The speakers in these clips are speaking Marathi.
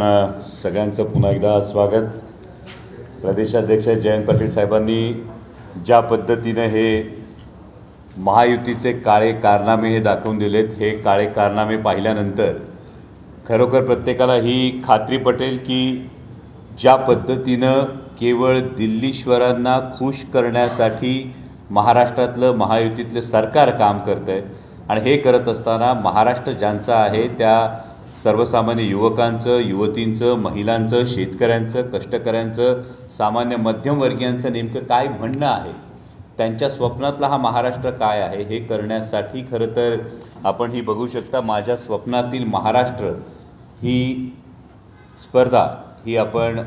आपणा सगळ्यांचं पुन्हा एकदा स्वागत. प्रदेशाध्यक्ष जयंत पाटील साहेबांनी ज्या पद्धतीनं हे महायुतीचे काळे कारनामे हे दाखवून दिलेत हे काळे कारनामे पाहिल्यानंतर खरोखर प्रत्येकाला ही खात्री पटेल की ज्या पद्धतीनं केवळ दिल्लीश्वरांना खुश करण्यासाठी महाराष्ट्रातलं महायुतीतलं सरकार काम करतं आहे आणि हे करत असताना महाराष्ट्र ज्यांचा आहे त्या सर्वसामान्य युवकांचं युवतींचं महिलांचं शेतकऱ्यांचं कष्टकऱ्यांचं सामान्य मध्यमवर्गीयांचं नेमकं काय म्हणणं आहे? त्यांच्या स्वप्नातला हा महाराष्ट्र काय आहे? हे करण्यासाठी खरं तर आपण ही बघू शकता माझ्या स्वप्नातील महाराष्ट्र ही स्पर्धा ही आपण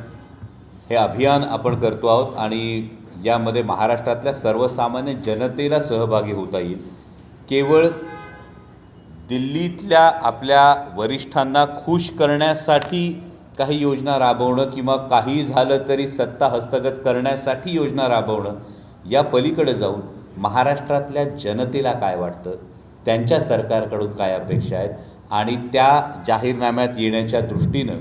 हे अभियान आपण करतो आहोत आणि यामध्ये महाराष्ट्रातल्या सर्वसामान्य जनतेला सहभागी होता येईल. केवळ दिल्लीतल्या आपल्या वरिष्ठांना खुश करण्यासाठी काही योजना राबवणं किंवा काही झालं तरी सत्ता हस्तगत करण्यासाठी योजना राबवणं या पलीकडे जाऊन महाराष्ट्रातल्या जनतेला काय वाटतं? त्यांच्या सरकारकडून काय अपेक्षा आहेत? आणि त्या जाहीरनाम्यात येण्याच्या दृष्टीनं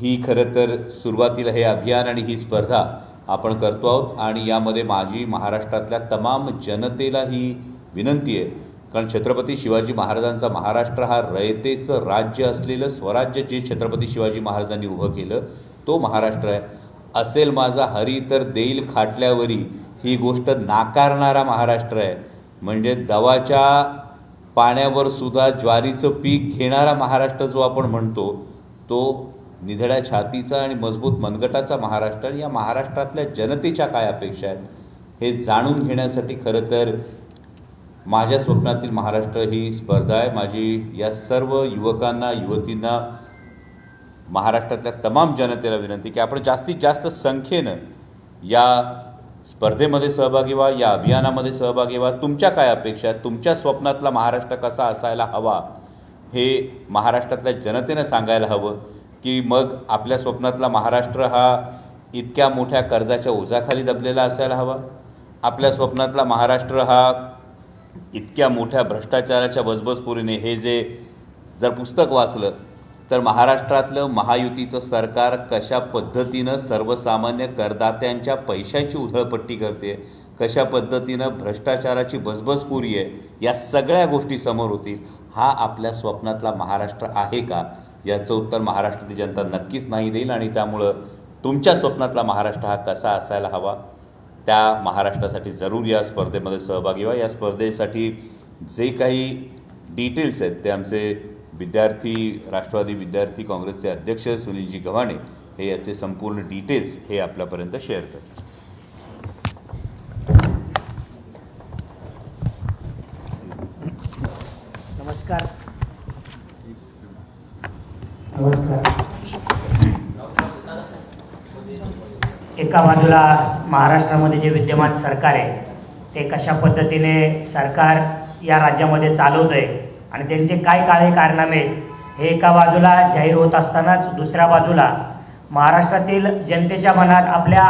ही खरं तर सुरुवातीला हे अभियान आणि ही स्पर्धा आपण करतो आहोत. आणि यामध्ये माझी महाराष्ट्रातल्या तमाम जनतेला ही विनंती आहे. कारण छत्रपती शिवाजी महाराजांचा महाराष्ट्र हा रयतेचं राज्य असलेलं स्वराज्य जे छत्रपती शिवाजी महाराजांनी उभं केलं तो महाराष्ट्र आहे. असेल माझा हरी तर देईल खाटल्यावरी ही गोष्ट नाकारणारा महाराष्ट्र आहे. म्हणजे दवाच्या पाण्यावर सुद्धा ज्वारीचं पीक घेणारा महाराष्ट्र जो आपण म्हणतो तो निधड्या छातीचा आणि मजबूत मनगटाचा महाराष्ट्र या महाराष्ट्रातल्या जनतेच्या काय अपेक्षा आहेत हे जाणून घेण्यासाठी खरं तर माझ्या स्वप्नातील महाराष्ट्र ही स्पर्धा आहे. माझी या सर्व युवकांना युवतींना महाराष्ट्रातल्या तमाम जनतेला विनंती की आपण जास्तीत जास्त संख्येनं या स्पर्धेमध्ये सहभागी व्हा या अभियानामध्ये सहभागी व्हा. तुमच्या काय अपेक्षा आहेत? तुमच्या स्वप्नातला महाराष्ट्र कसा असायला हवा हे महाराष्ट्रातल्या जनतेनं सांगायला हवं की मग आपल्या स्वप्नातला महाराष्ट्र हा इतक्या मोठ्या कर्जाच्या ओझाखाली दबलेला असायला हवा? आपल्या स्वप्नातला महाराष्ट्र हा इतक्या मोठ्या भ्रष्टाचाराच्या बजबजपुरीने हे जे जर पुस्तक वाचलं तर महाराष्ट्रातलं महायुतीचं सरकार कशा पद्धतीनं सर्वसामान्य करदात्यांच्या पैशाची उधळपट्टी करते कशा पद्धतीनं भ्रष्टाचाराची बजबजपुरी आहे या सगळ्या गोष्टी समोर होतील हा आपल्या स्वप्नातला महाराष्ट्र आहे का? याचं उत्तर महाराष्ट्रातील जनता नक्कीच नाही देईल आणि त्यामुळं तुमच्या स्वप्नातला महाराष्ट्र हा कसा असायला हवा? त्या महाराष्ट्रासाठी जरूर या स्पर्धेमध्ये सहभागी व्हा. या स्पर्धेसाठी जे काही डिटेल्स आहेत ते आमचे विद्यार्थी राष्ट्रवादी विद्यार्थी काँग्रेसचे अध्यक्ष सुनीलजी गव्हाणे हे याचे संपूर्ण डिटेल्स हे आपल्यापर्यंत शेअर करतात नमस्कार. नमस्कार. एका बाजूला महाराष्ट्रामध्ये जे विद्यमान सरकार आहे ते कशा पद्धतीने सरकार या राज्यामध्ये चालवतं आहे आणि त्यांचे काय काळे कारनामे आहेत हे एका बाजूला जाहीर होत असतानाच दुसऱ्या बाजूला महाराष्ट्रातील जनतेच्या मनात आपल्या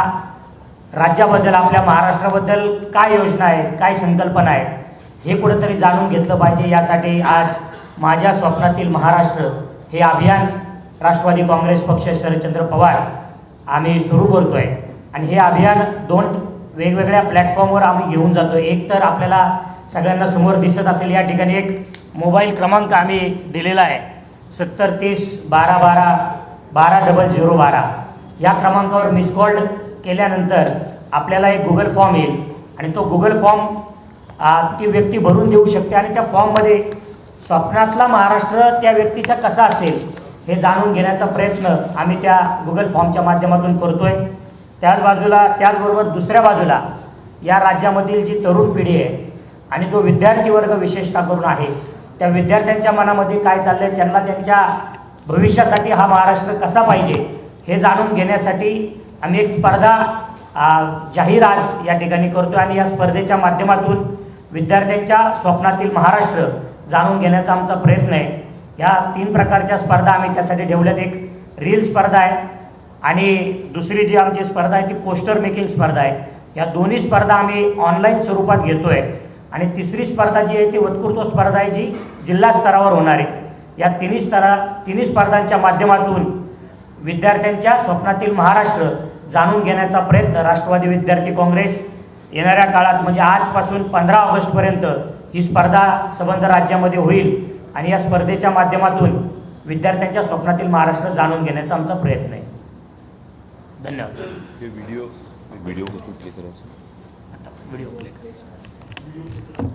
राज्याबद्दल आपल्या महाराष्ट्राबद्दल काय योजना आहेत काय संकल्पना आहेत हे कुठंतरी जाणून घेतलं पाहिजे. यासाठी आज माझ्या स्वप्नातील महाराष्ट्र हे अभियान राष्ट्रवादी काँग्रेस पक्ष शरदचंद्र पवार आम्ही सुरू करतो आहे आणि हे अभियान दोन वेगवेगळ्या प्लॅटफॉर्मवर आम्ही घेऊन जातो एक तर आपल्याला सगळ्यांना समोर दिसत असेल या ठिकाणी एक मोबाईल क्रमांक आम्ही दिलेला आहे. सत्तर तीस बारा बारा बारा डबल झिरो बारा. या क्रमांकावर मिस कॉल केल्यानंतर आपल्याला एक गुगल फॉर्म येईल. आणि तो गुगल फॉर्म ती व्यक्ती भरून देऊ शकते. आणि त्या फॉर्ममध्ये स्वप्नातला महाराष्ट्र त्या व्यक्तीचा कसा असेल हे जाणून घेण्याचा प्रयत्न आम्ही त्या गुगल फॉर्मच्या माध्यमातून करतोय. त्याच बाजूला त्याचबरोबर दुसऱ्या बाजूला या राज्यामधील जी तरुण पिढी आहे आणि जो विद्यार्थी वर्ग विशेषतः करून आहे त्या विद्यार्थ्यांच्या मनामध्ये काय चाललंय त्यांना त्यांच्या भविष्यासाठी हा महाराष्ट्र कसा पाहिजे हे जाणून घेण्यासाठी आम्ही एक स्पर्धा जाहीर आज या ठिकाणी करतो आणि या स्पर्धेच्या माध्यमातून विद्यार्थ्यांच्या स्वप्नातील महाराष्ट्र जाणून घेण्याचा आमचा प्रयत्न आहे. ह्या तीन प्रकारच्या स्पर्धा आम्ही त्यासाठी ठेवल्यात. एक रील स्पर्धा आहे आणि दुसरी जी आमची स्पर्धा आहे ती पोस्टर मेकिंग स्पर्धा आहे. या दोन्ही स्पर्धा आम्ही ऑनलाईन स्वरूपात घेतो आहे आणि तिसरी स्पर्धा जी आहे ती वक्तृत्व स्पर्धा आहे जी जिल्हा स्तरावर होणार आहे. या तिन्ही स्तरा तिन्ही स्पर्धांच्या माध्यमातून विद्यार्थ्यांच्या स्वप्नातील महाराष्ट्र जाणून घेण्याचा प्रयत्न राष्ट्रवादी विद्यार्थी काँग्रेस येणाऱ्या काळात म्हणजे आजपासून पंधरा ऑगस्टपर्यंत ही स्पर्धा संबंध राज्यामध्ये होईल. आणि या स्पर्धेच्या माध्यमातून विद्यार्थ्यांच्या स्वप्नातील महाराष्ट्र जाणून घेण्याचा आमचा प्रयत्न आहे. धन्यवाद. व्हिडिओ व्हिडिओ कुठले करायचं? आता व्हिडिओ प्ले करायचा.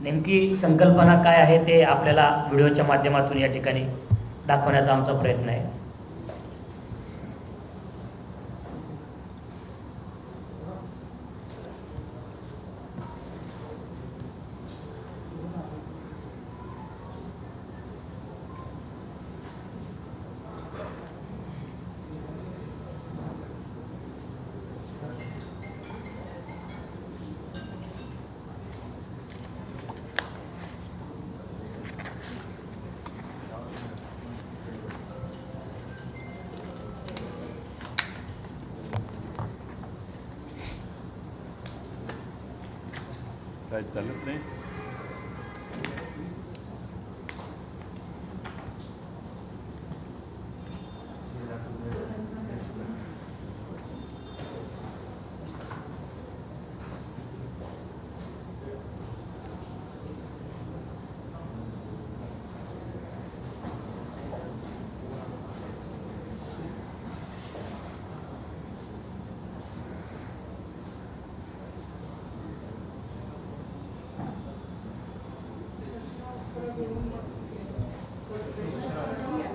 नेमकी संकल्पना काय आहे ते आपल्याला व्हिडिओच्या माध्यमातून या ठिकाणी दाखवण्याचा आमचा प्रयत्न आहे. काय चालत नाही.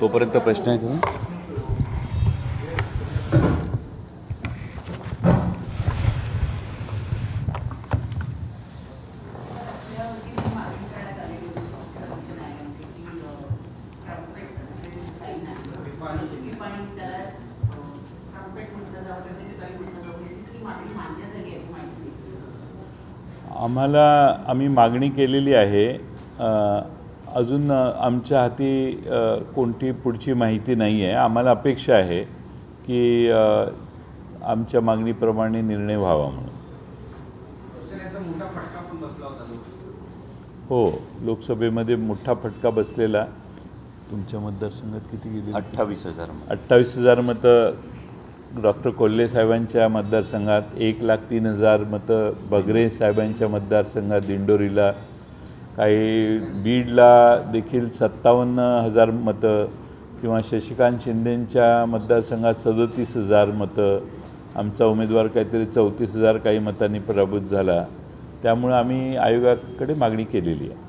तोपर्यंत प्रश्न आहे का आम्हाला आम्ही मागणी केलेली आहे अजून आमच्या हाती कोणती पुढची माहिती नाही आहे. आम्हाला अपेक्षा आहे की आमच्या मागणीप्रमाणे निर्णय व्हावा म्हणून. सर याचा मोठा फटका पण बसला होता लोकसभेत. हो लोकसभेमध्ये मोठा फटका बसलेला. तुमच्या मतदारसंघात किती गेली? अठ्ठावीस हजार अठ्ठावीस हजार मतं डॉक्टर कोल्हे साहेबांच्या मतदारसंघात एक लाख तीन हजार मतं बगरे साहेबांच्या मतदारसंघात दिंडोरीला काही बीडला देखील सत्तावन्न हजार मतं किंवा शशिकांत शिंदेंच्या मतदारसंघात सदतीस हजार मतं आमचा उमेदवार काहीतरी चौतीस हजार काही मतांनी पराभूत झाला. त्यामुळं आम्ही आयोगाकडे मागणी केलेली आहे.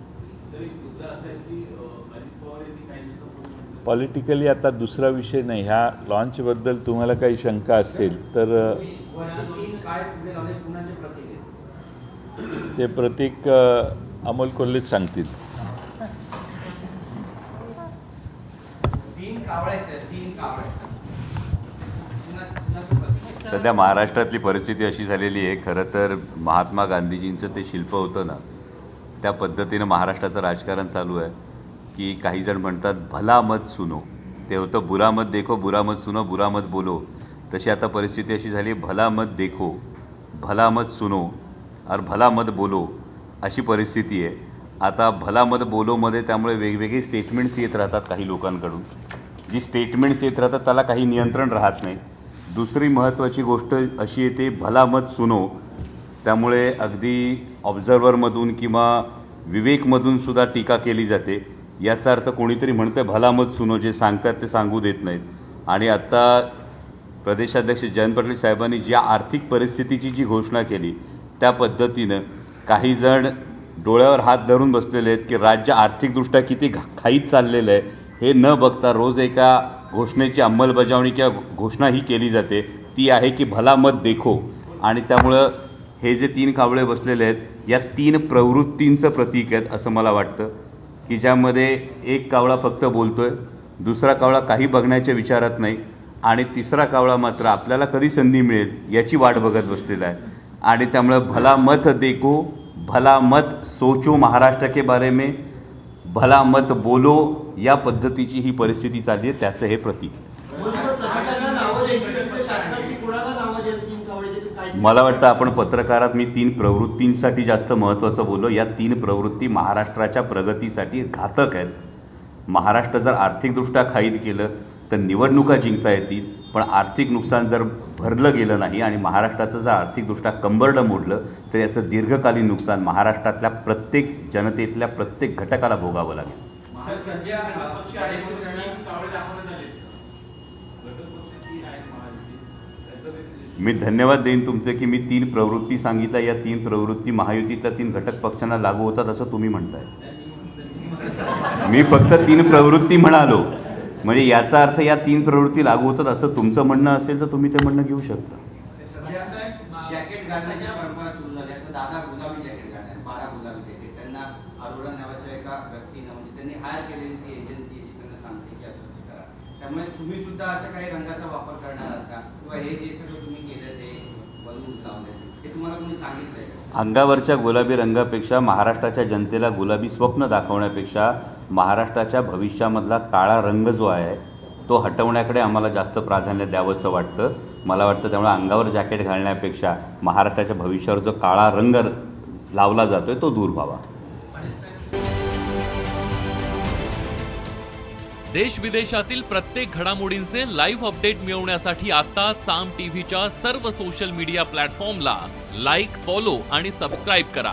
पॉलिटिकली आता दुसरा विषय नाही. ह्या लॉन्चबद्दल तुम्हाला काही शंका असेल तर? ते प्रतीक अमोल कोल्हेच सांगतील? सध्या महाराष्ट्रातली परिस्थिती अशी झालेली आहे खरं तर महात्मा गांधीजींचं ते शिल्प होतं ना त्या पद्धतीनं महाराष्ट्राचं राजकारण चालू आहे की काही जण म्हणतात भला मत सुनो. ते होतं बुरा मत देखो बुरा मत सुनो बुरा मत बोलो. तशी आता परिस्थिती अशी झाली भला मत देखो भला मत सुनो और भला मत बोलो. अशी परिस्थिती आहे. आता भलामध बोलोमध्ये त्यामुळे वेगवेगळी स्टेटमेंट्स येत राहतात काही लोकांकडून. जी स्टेटमेंट्स येत राहतात त्याला काही नियंत्रण राहत नाही. दुसरी महत्त्वाची गोष्ट अशी येते भलामत सुनो त्यामुळे अगदी ऑब्झर्वरमधून किंवा विवेकमधून सुद्धा टीका केली जाते. याचा अर्थ कोणीतरी म्हणतं भलामत सुनो जे सांगतात ते सांगू देत नाहीत. आणि आत्ता प्रदेशाध्यक्ष जयंत पाटील साहेबांनी ज्या आर्थिक परिस्थितीची जी घोषणा केली त्या पद्धतीनं काही जण डोळ्यावर हात धरून बसलेले आहेत की राज्य आर्थिकदृष्ट्या किती घा खाईत चाललेलं आहे हे न बघता रोज एका घोषणेची अंमलबजावणी किंवा घोषणा ही केली जाते. ती आहे की भला मत देखो. आणि त्यामुळं हे जे तीन कावळे बसलेले आहेत या तीन प्रवृत्तींचं प्रतीक आहेत असं मला वाटतं. की ज्यामध्ये एक कावळा फक्त बोलतो आहे दुसरा कावळा काही बघण्याच्या विचारात नाही आणि तिसरा कावळा मात्र आपल्याला कधी संधी मिळेल याची वाट बघत बसलेला आहे. आणि त्यामुळे भला मत देखो भला मत सोचो महाराष्ट्र के बारे में भला मत बोलो या पद्धतीची ही परिस्थिती चालली आहे त्याचं हे प्रतीक. मला वाटतं आपण पत्रकारात मी तीन प्रवृत्तींसाठी जास्त महत्त्वाचं बोललो या तीन प्रवृत्ती महाराष्ट्राच्या प्रगतीसाठी घातक आहेत. महाराष्ट्र जर आर्थिकदृष्ट्या खाईद केलं तर निवडणुका जिंकता येतील पण आर्थिक नुकसान जर भरलं गेलं नाही आणि महाराष्ट्राचं जर आर्थिकदृष्ट्या कंबरडं मोडलं तर याचं दीर्घकालीन नुकसान महाराष्ट्रातल्या प्रत्येक जनतेतल्या प्रत्येक घटकाला भोगावं लागेल. मी धन्यवाद देईन तुमचे की मी तीन प्रवृत्ती सांगितल्या. या तीन प्रवृत्ती महायुतीतल्या तीन घटक पक्षांना लागू होतात असं तुम्ही म्हणताय. मी फक्त तीन प्रवृत्ती म्हणालो. म्हणजे याचा अर्थ या तीन प्रवृत्ती लागू होतात असं तुमचं म्हणणं असेल तर तुम्ही ते म्हणणं घेऊ शकता. म्हणजे त्यांनी हायर केलेली ती एजन्सी जी त्यांना सांगते की असं असं करा. त्यामुळे तुम्ही सुद्धा अशा काही रंगाचा वापर करणार आहात का? किंवा हे जे सगळं तुम्ही केलं ते बलून्स लावले तुम्हाला कोणी सांगितलंय का? अंगावरच्या गुलाबी रंगापेक्षा महाराष्ट्राच्या जनतेला गुलाबी स्वप्न दाखवण्यापेक्षा महाराष्ट्राच्या भविष्यामधला काळा रंग जो आहे तो हटवण्याकडे आम्हाला जास्त प्राधान्य द्यावंसं वाटतं. मला वाटतं त्यामुळे अंगावर जॅकेट घालण्यापेक्षा महाराष्ट्राच्या भविष्यावर जो काळा रंग लावला जातोय तो दूर व्हावा. देश विदेशातील प्रत्येक घडामोडींचे लाईव्ह अपडेट मिळवण्यासाठी आता साम टीव्हीच्या सर्व सोशल मीडिया प्लॅटफॉर्मला लाईक फॉलो आणि सबस्क्राईब करा.